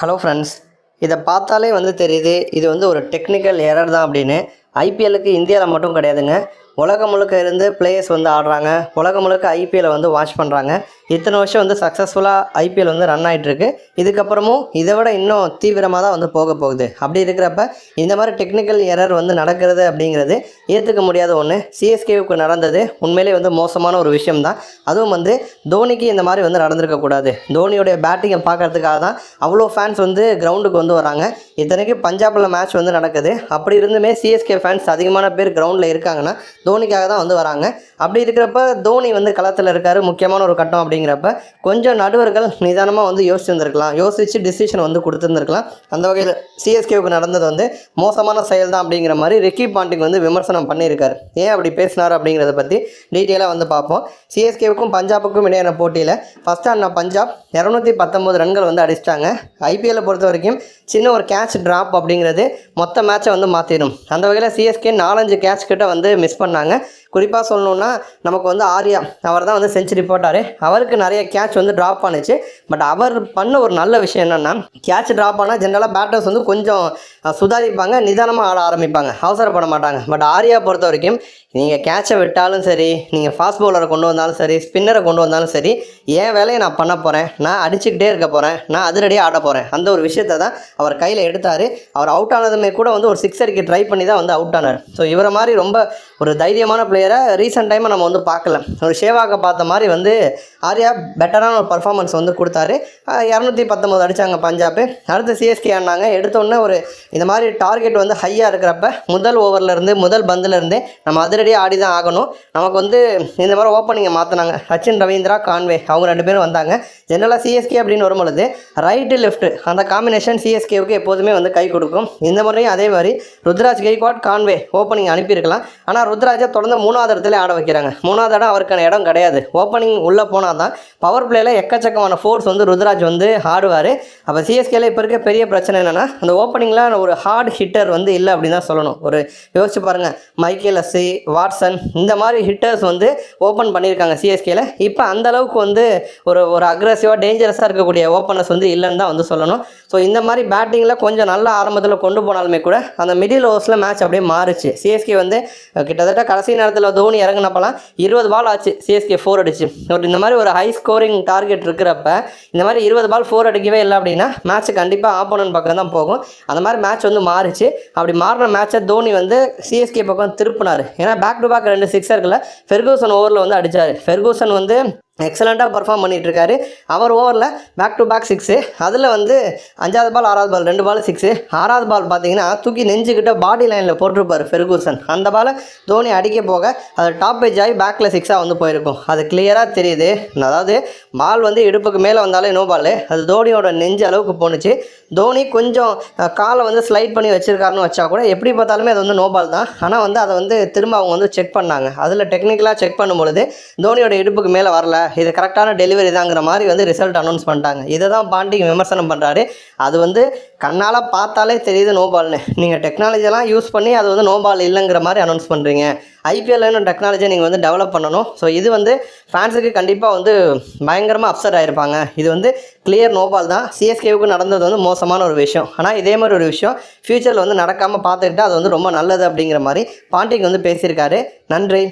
Hello friends இதை பார்த்தாலே வந்து தெரியுது இது வந்து ஒரு டெக்னிக்கல் எரர் தான் அப்படின்னு. ஐபிஎல்லுக்கு இந்தியாவில் மட்டும் கிடையாதுங்க. உலகம் முழுக்க இருந்து பிளேயர்ஸ் வந்து ஆடுறாங்க. உலகம் முழுக்க ஐபிஎல்லை வந்து வாட்ச் பண்ணுறாங்க இத்தனை வருஷம் வந்து சக்ஸஸ்ஃபுல்லாக ஐபிஎல் வந்து ரன் ஆகிட்டுருக்கு இதுக்கப்புறமும் இதை விட இன்னும் தீவிரமாக தான் வந்து போக போகுது. அப்படி இருக்கிறப்ப இந்த மாதிரி டெக்னிக்கல் எரர் வந்து நடக்கிறது அப்படிங்கிறது ஏற்றுக்க முடியாத ஒன்று சிஎஸ்கேவுக்கு நடந்தது உண்மையிலே வந்து மோசமான ஒரு விஷயம் தான். அதுவும் வந்து தோனிக்கு இந்த மாதிரி வந்து நடந்திருக்கக்கூடாது தோனியோடைய பேட்டிங்கை பார்க்கறதுக்காக தான் அவ்வளோ ஃபேன்ஸ் வந்து கிரவுண்டுக்கு வந்து வராங்க. இத்தனைக்கு பஞ்சாபில் மேட்ச் வந்து நடக்குது. அப்படி இருந்துமே சிஎஸ்கே ஃபேன்ஸ் அதிகமான பேர் கிரவுண்டில் இருக்காங்கன்னா தோனிக்காக தான் வந்து வராங்க. அப்படி இருக்கிறப்ப தோனி வந்து களத்தில் இருக்கார். முக்கியமான ஒரு கட்டம் அப்படிங்கிறப்ப கொஞ்சம் நடுவர்கள் நிதானமாக வந்து யோசிச்சிருந்துருக்கலாம். யோசித்து டிசிஷன் வந்து கொடுத்துருந்துருக்கலாம். அந்த வகையில் சிஎஸ்கேவுக்கு நடந்தது வந்து மோசமான செயல் தான் அப்படிங்கிற மாதிரி ரிக்கி பாண்டிங் வந்து விமர்சனம் பண்ணியிருக்காரு. ஏன் அப்படி பேசினார் அப்படிங்கிறத பற்றி டீட்டெயிலாக வந்து பார்ப்போம். சிஎஸ்கேவுக்கும் பஞ்சாபுக்கும் இடையான போட்டியில் ஃபஸ்ட் ஆடின பஞ்சாப் இரநூத்தி பத்தொம்போது ரன்கள் வந்து அடிச்சிட்டாங்க. ஐபிஎல்லை பொறுத்த வரைக்கும் சின்ன ஒரு கேட்ச் ட்ராப் அப்படிங்கிறது மொத்த மேட்சை வந்து மாற்றிடும் அந்த வகையில் சிஎஸ்கே நாலஞ்சு கேட்ச் கிட்ட வந்து மிஸ் பண்ணாங்க. குறிப்பாக சொல்லணுன்னா நமக்கு வந்து ஆர்யா அவர் தான் வந்து செஞ்சுரி போட்டார். அவருக்கு நிறைய கேட்ச் வந்து ட்ராப் ஆனிச்சு. பட் அவர் பண்ண ஒரு நல்ல விஷயம் என்னென்னா கேட்ச் ட்ராப் ஆனால் ஜென்ரலாக பேட்டர்ஸ் வந்து கொஞ்சம் சுதாரிப்பாங்க நிதானமாக ஆட ஆரம்பிப்பாங்க. அவசரப்பட மாட்டாங்க. பட் ஆர்யா பொறுத்த வரைக்கும் நீங்கள் கேட்சை விட்டாலும் சரி நீங்கள் ஃபாஸ்ட் பவுலரை கொண்டு வந்தாலும் சரி ஸ்பின்னரை கொண்டு வந்தாலும் சரி என் வேலையை நான் பண்ண போகிறேன் நான் அடிச்சுக்கிட்டே இருக்க போகிறேன் நான் அதிரடியாக ஆட போகிறேன் அந்த ஒரு விஷயத்தை தான் அவர் கையில் எடுத்தார். அவர் அவுட் ஆனதுமே கூட வந்து ஒரு சிக்ஸ் அடிக்க ட்ரை பண்ணி தான் வந்து அவுட் ஆனார். ஸோ இவரை மாதிரி ரொம்ப ஒரு தைரியமான பிளேயரை ரீசெண்ட் டைமாக நம்ம வந்து பார்க்கல. ஒரு ஷேவாக பார்த்த மாதிரி வந்து ஆர்யா பெட்டரான ஒரு பர்ஃபார்மன்ஸ் வந்து கொடுத்தாரு. இரநூத்தி பத்தொம்போது அடித்தாங்க பஞ்சாப். அடுத்து சிஎஸ்கே ஆனாங்க எடுத்தோடனே ஒரு இந்த மாதிரி டார்கெட் வந்து ஹையாக இருக்கிறப்ப முதல் ஓவர்லேருந்து முதல் பந்துலேருந்தே நம்ம அதிரடியாக ஆடி தான் ஆகணும். நமக்கு வந்து இந்த மாதிரி ஓப்பனிங்கை மாற்றினாங்க சச்சின் ரவீந்திரா கான்வே அவங்க ரெண்டு பேரும் வந்தாங்க. ஜென்ரலாக சிஎஸ்கே அப்படின்னு வரும்பொழுது ரைட்டு லெஃப்ட்டு அந்த காம்பினேஷன் சிஎஸ்கேவுக்கு எப்போதுமே வந்து கை கொடுக்கும். இந்த முறையும் அதே மாதிரி ருத்ராஜ் கெய்க்வாட் கான்வே ஓப்பனிங் அனுப்பியிருக்கலாம். ஆனால் ருத்ராஜை தொடர்ந்து மூணாவது இடத்துல ஆட வைக்கிறாங்க. மூணாவது இடம் அவருக்கான இடம் கிடையாது. ஓப்பனிங் உள்ளே போனால் தான் பவர் பிளேயில் எக்கச்சக்கமான ஃபோர்ஸ் வந்து ருத்ராஜ் வந்து ஆடுவார். அப்போ சிஎஸ்கேல இப்போ இருக்க பெரிய பிரச்சனை என்னென்னா அந்த ஓப்பனிங்கில் ஒரு ஹார்ட் ஹிட்டர் வந்து இல்லை அப்படின்னு தான் சொல்லணும். ஒரு யோசிச்சு பாருங்கள் மைக்கேல் வாட்ஸன் வாட்சன் இந்த மாதிரி ஹிட்டர்ஸ் வந்து ஓப்பன் பண்ணியிருக்காங்க சிஎஸ்கேல இப்போ அந்த அளவுக்கு வந்து ஒரு ஒரு அக்ரஸிவாக டேஞ்சரஸாக இருக்கக்கூடிய ஓப்பனர்ஸ் வந்து இல்லைன்னு தான் வந்து சொல்லணும். ஸோ இந்த மாதிரி பேட்டிங்கில் கொஞ்சம் நல்ல ஆரம்பத்தில் கொண்டு போனாலுமே கூட அந்த மிடில் ஓவர்ஸில் மேட்ச் அப்படியே மாறுச்சு. சிஎஸ்கே வந்து கிட்டத்தட்ட கடைசி நேரத்தில் தோனி இறங்கினப்பலாம் இருபது பால் ஆச்சு. சிஎஸ்கே ஃபோர் அடிச்சு. ஒரு இந்த மாதிரி ஒரு ஹை ஸ்கோரிங் டார்கெட் இருக்கிறப்ப இந்த மாதிரி இருபது பால் ஃபோர் அடிக்கவே இல்லை அப்படின்னா மேட்ச் கண்டிப்பாக ஆப்போனன் பக்கம் தான் போகும். அந்த மாதிரி மேட்ச் வந்து மாறுச்சு. அப்படி மாறின மேட்சை தோனி வந்து சிஎஸ்கே பக்கம் திருப்பினார். ஏன்னா பேக் டு பேக் ரெண்டு சிக்ஸர்களை ஃபெர்கூசன் ஓவரில் வந்து அடித்தார் ஃபெர்கூசன் வந்து எக்ஸலண்ட்டாக பர்ஃபார்ம் பண்ணிகிட்ருக்காரு அவர் ஓவரில் பேக் டு பேக் சிக்ஸு அதில் வந்து அஞ்சாவது பால் ஆறாவது பால் ரெண்டு பால் சிக்ஸு ஆறாவது பால் பார்த்தீங்கன்னா தூக்கி நெஞ்சுக்கிட்ட பாடி லைனில் போட்டிருப்பார் ஃபெர்கூசன் அந்த பாலை தோனி அடிக்க போக அது டாப் பேஜ் ஆகி பேக்கில் சிக்ஸாக வந்து போயிருக்கும். அது கிளியராக தெரியுது. அதாவது பால் வந்து இடுப்புக்கு மேலே வந்தாலே நோ பால் அது தோனியோட நெஞ்சு அளவுக்கு போணுச்சு. தோனி கொஞ்சம் காலை வந்து ஸ்லைட் பண்ணி வச்சிருக்காருன்னு வச்சா கூட எப்படி பார்த்தாலுமே அது வந்து நோ பால் தான். ஆனால் வந்து அதை வந்து திரும்ப அவங்க வந்து செக் பண்ணாங்க. அதில் டெக்னிக்கலாக செக் பண்ணும்பொழுது தோனியோட இடுப்புக்கு மேலே வரல. இது கரெக்டான டெலிவரி தாங்கிற மாதிரி வந்து ரிசல்ட் அனௌன்ஸ் பண்ணிட்டாங்க. இதை தான் பாண்டிங் விமர்சனம் பண்ணுறாரு அது வந்து கண்ணால் பார்த்தாலே தெரியுது நோபால்னு. நீங்கள் டெக்னாலஜிலாம் யூஸ் பண்ணி அது வந்து நோபால் இல்லைங்கிற மாதிரி அனௌன்ஸ் பண்ணுறீங்க ஐபிஎல்னு டெக்னாலஜியை நீங்கள் வந்து டெவலப் பண்ணணும். ஸோ இது வந்து ஃபேன்ஸுக்கு கண்டிப்பாக வந்து பயங்கரமாக அப்செட் ஆகிருப்பாங்க இது வந்து கிளியர் நோபால் தான். சிஎஸ்கேவுக்கு நடந்தது வந்து மோசமான ஒரு விஷயம். ஆனால் இதே மாதிரி ஒரு விஷயம் ஃப்யூச்சரில் வந்து நடக்காமல் பார்த்துக்கிட்டா அது வந்து ரொம்ப நல்லது அப்படிங்கிற மாதிரி பாண்டிங் வந்து பேசியிருக்காரு. நன்றி.